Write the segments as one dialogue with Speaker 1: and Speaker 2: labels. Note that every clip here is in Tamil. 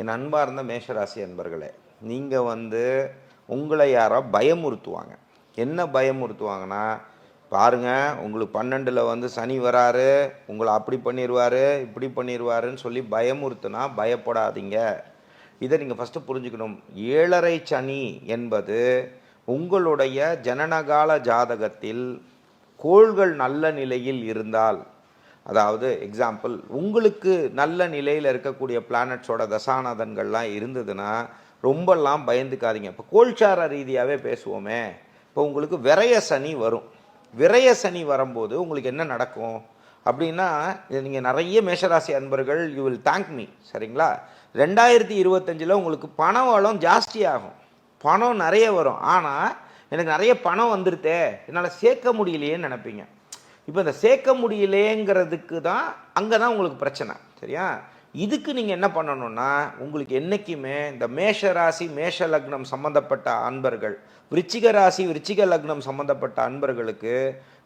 Speaker 1: என் அன்பாக இருந்த மேஷராசி அன்பர்களே நீங்கள் வந்து உங்களை யாரோ பயமுறுத்துவாங்க. என்ன பயமுறுத்துவாங்கன்னா பாருங்க உங்களுக்கு பன்னெண்டில் வந்து சனி வராரு உங்களை அப்படி பண்ணிடுவாரு இப்படி பண்ணிடுவாருன்னு சொல்லி பயமுறுத்துனா பயப்படாதீங்க. இதை நீங்கள் ஃபஸ்ட்டு புரிஞ்சுக்கணும். ஏழரை சனி என்பது உங்களுடைய ஜனனகால ஜாதகத்தில் கோள்கள் நல்ல நிலையில் இருந்தால் அதாவது எக்ஸாம்பிள் உங்களுக்கு நல்ல நிலையில் இருக்கக்கூடிய பிளானட்ஸோட தசாநாதன்கள்லாம் இருந்ததுன்னா ரொம்பலாம் பயந்துக்காதீங்க. இப்போ கோல்சார ரீதியாகவே பேசுவோமே. இப்போ உங்களுக்கு விரய சனி வரும். விரய சனி வரும்போது உங்களுக்கு என்ன நடக்கும்? அப்படின்னா நீங்கள் நிறைய மேஷராசி அன்பர்கள் யூ வில் தேங்க் மீ சரிங்களா? ரெண்டாயிரத்தி இருபத்தஞ்சில் உங்களுக்கு பண வளம் ஜாஸ்தியாகும். பணம் நிறைய வரும். ஆனால் எனக்கு நிறைய பணம் வந்துருத்தே. என்னால் சேர்க்க முடியலையேன்னு நினைப்பீங்க. இப்போ இந்த சேர்க்க முடியலேங்கிறதுக்கு தான் அங்கே தான் உங்களுக்கு பிரச்சனை சரியா? இதுக்கு நீங்கள் என்ன பண்ணணும்னா உங்களுக்கு என்றைக்குமே இந்த மேஷ ராசி மேஷ லக்னம் சம்மந்தப்பட்ட அன்பர்கள் விருச்சிக ராசி விருச்சிக லக்னம் சம்மந்தப்பட்ட அன்பர்களுக்கு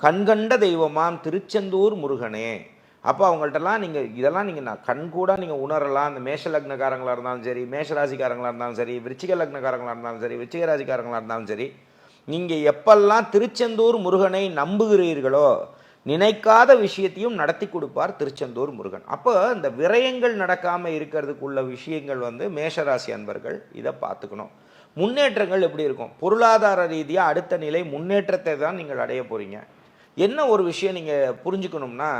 Speaker 1: கண்கண்ட தெய்வமாம் திருச்செந்தூர் முருகனே. அப்போ அவங்கள்ட்டலாம் நீங்கள் இதெல்லாம் நீங்கள் நான் கண் கூட நீங்கள் உணரலாம். இந்த மேஷ லக்னக்காரங்களாக இருந்தாலும் சரி மேஷ ராசிக்காரங்களாக இருந்தாலும் சரி விருச்சிக லக்னக்காரங்களாக இருந்தாலும் சரி விருச்சிக ராசிக்காரங்களாக இருந்தாலும் சரி நீங்கள் எப்பெல்லாம் திருச்செந்தூர் முருகனை நம்புகிறீர்களோ நினைக்காத விஷயத்தையும் நடத்தி கொடுப்பார் திருச்செந்தூர் முருகன். அப்போ இந்த விரயங்கள் நடக்காமல் இருக்கிறதுக்குள்ள விஷயங்கள் வந்து மேஷராசி அன்பர்கள் இதை பார்த்துக்கணும். முன்னேற்றங்கள் எப்படி இருக்கும்? பொருளாதார ரீதியாக அடுத்த நிலை முன்னேற்றத்தை தான் நீங்கள் அடைய போகிறீங்க என்ன ஒரு விஷயம் நீங்கள் புரிஞ்சுக்கணும்னா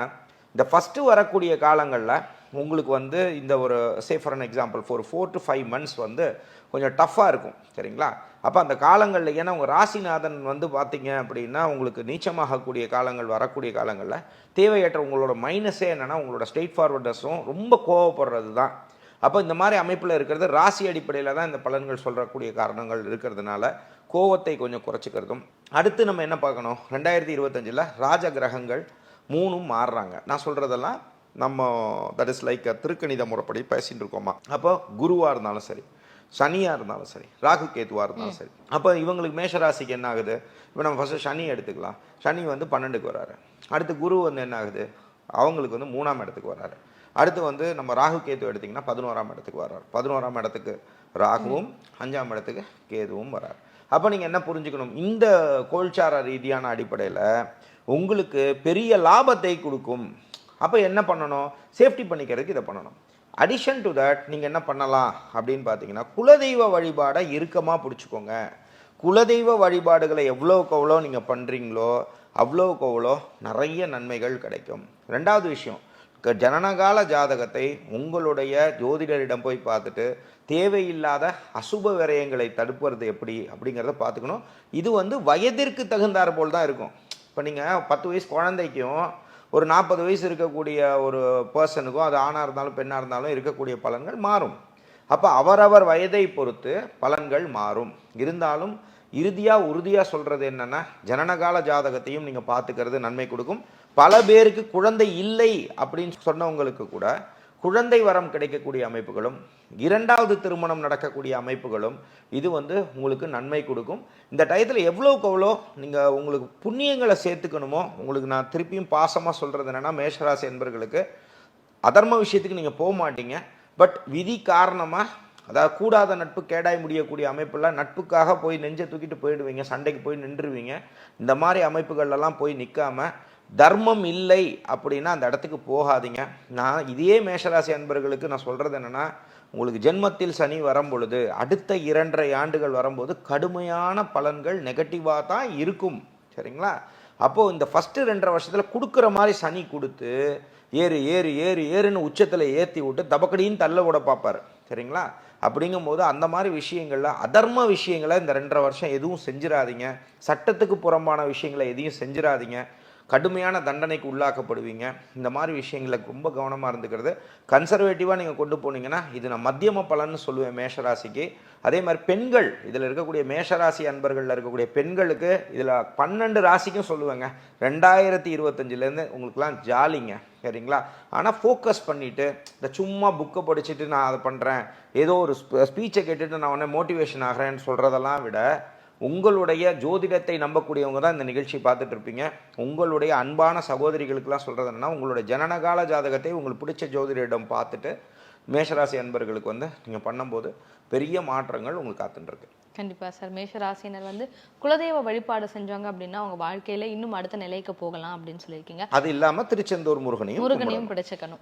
Speaker 1: இந்த ஃபஸ்ட்டு வரக்கூடிய காலங்களில் உங்களுக்கு வந்து இந்த ஒரு say for an example for four to five months வந்து கொஞ்சம் டஃப்பாக இருக்கும். சரிங்களா? அப்போ அந்த காலங்களில் ஏன்னா உங்கள் ராசிநாதன் வந்து பார்த்தீங்க அப்படின்னா உங்களுக்கு நீச்சமாகக்கூடிய காலங்கள் வரக்கூடிய காலங்களில் தேவையற்ற உங்களோட மைனஸே என்னென்னா உங்களோட ஸ்ட்ரெயிட் ஃபார்வர்டஸும் ரொம்ப கோவப்படுறது தான் அப்போ இந்த மாதிரி அமைப்பில் இருக்கிறது ராசி அடிப்படையில் தான் இந்த பலன்கள் சொல்கிறக்கூடிய காரணங்கள் இருக்கிறதுனால கோவத்தை கொஞ்சம் குறைச்சிக்கிறதும். அடுத்து நம்ம என்ன பார்க்கணும்? ரெண்டாயிரத்தி இருபத்தஞ்சில் ராஜ கிரகங்கள் மூணும் மாறுறாங்க. நான் சொல்கிறதெல்லாம் நம்ம தட் இஸ் லைக் திருக்கணித முறைப்படி பேசிகிட்டு இருக்கோமா? அப்போ குருவாக இருந்தாலும் சரி சனியாக இருந்தாலும் சரி ராகு கேத்துவாக இருந்தாலும் சரி. அப்போ இவங்களுக்கு மேஷராசிக்கு என்ன ஆகுது இப்போ நம்ம ஃபஸ்ட்டு சனி எடுத்துக்கலாம். சனி வந்து பன்னெண்டுக்கு வராரு. அடுத்து குரு வந்து என்ன ஆகுது அவங்களுக்கு வந்து மூணாம் இடத்துக்கு வராரு. அடுத்து வந்து நம்ம ராகு கேது எடுத்திங்கன்னா பதினோராம் இடத்துக்கு வர்றார் பதினோராம் இடத்துக்கு ராகுவும் அஞ்சாம் இடத்துக்கு கேதுவும் வரார். அப்போ நீங்கள் என்ன புரிஞ்சுக்கணும்? இந்த கோல்சார ரீதியான அடிப்படையில் உங்களுக்கு பெரிய லாபத்தை கொடுக்கும். அப்போ என்ன பண்ணணும்? சேஃப்டி பண்ணிக்கிறதுக்கு இதை பண்ணணும். அடிஷன் டு தட் நீங்கள் என்ன பண்ணலாம் அப்படின்னு பார்த்தீங்கன்னா குலதெய்வ வழிபாடை இறுக்கமாக பிடிச்சிக்கோங்க. குலதெய்வ வழிபாடுகளை எவ்வளோக்கு எவ்வளோ நீங்கள் பண்ணுறீங்களோ அவ்வளோக்கு அவ்வளோ நிறைய நன்மைகள் கிடைக்கும். ரெண்டாவது விஷயம் க- ஜனனகால ஜாதகத்தை உங்களுடைய ஜோதிடரிடம் போய் பார்த்துட்டு தேவையில்லாத அசுப விரயங்களை தடுப்புறது எப்படி அப்படிங்கிறத பார்த்துக்கணும். இது வந்து வயதிற்கு தகுந்தாற்போல் தான் இருக்கும். இப்போ நீங்கள் பத்து வயசு குழந்தைக்கும் ஒரு நாற்பது வயசு இருக்கக்கூடிய ஒரு பர்சனுக்கும் அது ஆணாக இருந்தாலும் பெண்ணாக இருந்தாலும் இருக்கக்கூடிய பலன்கள் மாறும். அப்போ அவரவர் வயதை பொறுத்து பலன்கள் மாறும். இருந்தாலும் இறுதியாக உறுதியாக சொல்கிறது என்னென்னா ஜனனகால ஜாதகத்தையும் நீங்கள் பார்த்துக்கிறது நன்மை கொடுக்கும். பல பேருக்கு குழந்தை இல்லை அப்படின்னு சொன்னவங்களுக்கு கூட குழந்தை வரம் கிடைக்கக்கூடிய அமைப்புகளும் இரண்டாவது திருமணம் நடக்கக்கூடிய அமைப்புகளும் இது வந்து உங்களுக்கு நன்மை கொடுக்கும். இந்த டயத்தில் எவ்வளோக்கு எவ்வளோ நீங்கள் உங்களுக்கு புண்ணியங்களை சேர்த்துக்கணுமோ உங்களுக்கு நான் திருப்பியும் பாசமாக சொல்கிறது என்னென்னா மேஷராசி என்பர்களுக்கு அதர்ம விஷயத்துக்கு நீங்கள் போக மாட்டீங்க. பட் விதி காரணமாக அதாவது கூடாத நட்பு கேடாய் முடியக்கூடிய அமைப்பில் நட்புக்காக போய் நெஞ்சை தூக்கிட்டு போயிடுவீங்க சண்டைக்கு போய் நின்றுவீங்க. இந்த மாதிரி அமைப்புகள்லாம் போய் நிற்காமல் தர்மம் இல்லை அப்படின்னா அந்த இடத்துக்கு போகாதீங்க. நான் இதே மேஷராசி அன்பர்களுக்கு நான் சொல்கிறது என்னென்னா உங்களுக்கு ஜென்மத்தில் சனி வரும் பொழுது அடுத்த இரண்டரை ஆண்டுகள் வரும்போது கடுமையான பலன்கள் நெகட்டிவாக தான் இருக்கும். சரிங்களா? அப்போது இந்த ஃபஸ்ட்டு ரெண்டரை வருஷத்தில் கொடுக்குற மாதிரி சனி கொடுத்து ஏறு ஏறு ஏறு ஏறுன்னு உச்சத்தில் ஏற்றி விட்டு தபக்கடின்னு தள்ள விட பார்ப்பாரு. சரிங்களா? அப்படிங்கும்போது அந்த மாதிரி விஷயங்களில் அதர்ம விஷயங்களை இந்த ரெண்டரை வருஷம் எதுவும் செஞ்சிடாதீங்க சட்டத்துக்கு புறம்பான விஷயங்களை எதையும் செஞ்சிடாதீங்க கடுமையான தண்டனைக்கு உள்ளாக்கப்படுவீங்க. இந்த மாதிரி விஷயங்களை ரொம்ப கவனமாக இருந்துக்கிறது. கன்சர்வேட்டிவாக நீங்கள் கொண்டு போனீங்கன்னா இது நான் மத்தியம பலன்னு சொல்லுவேன் மேஷராசிக்கு. அதே மாதிரி பெண்கள் இதில் இருக்கக்கூடிய மேஷராசி அன்பர்களில் இருக்கக்கூடிய பெண்களுக்கு இதில் பன்னெண்டு ராசிக்கும் சொல்லுவேங்க. ரெண்டாயிரத்தி இருபத்தஞ்சிலேருந்து உங்களுக்குலாம் ஜாலிங்க சரிங்களா? ஆனால் ஃபோக்கஸ் பண்ணிவிட்டு இந்த சும்மா புக்கை படிச்சுட்டு நான் அதை பண்ணுறேன் ஏதோ ஒரு ஸ்பீச்சை கேட்டுட்டு நான் உடனே மோட்டிவேஷன் ஆகிறேன்னு சொல்கிறதெல்லாம் விட உங்களுடைய ஜோதிடத்தை நம்பக்கூடியவங்க தான் இந்த நிகழ்ச்சி பார்த்துட்டு இருப்பீங்க. உங்களுடைய அன்பான சகோதரிகளுக்கெல்லாம் சொல்கிறது என்னன்னா உங்களுடைய ஜனனகால ஜாதகத்தை உங்களுக்கு பிடிச்ச ஜோதிடரிடம் பார்த்துட்டு மேஷராசி அன்பர்களுக்கு வந்து நீங்கள் பண்ணும்போது பெரிய மாற்றங்கள் உங்களுக்கு காத்துட்டுருக்கு
Speaker 2: கண்டிப்பா சார். மேஷ ராசினர் வந்து குலதெய்வ வழிபாடு செஞ்சாங்க அப்படின்னா அவங்க வாழ்க்கையில இன்னும் அடுத்த நிலைக்கு போகலாம் அப்படின்னு சொல்லியிருக்கீங்க.
Speaker 1: அது இல்லாமல் திருச்செந்தூர் முருகனையும்.
Speaker 2: முருகனையும் பிடிச்சுக்கணும்.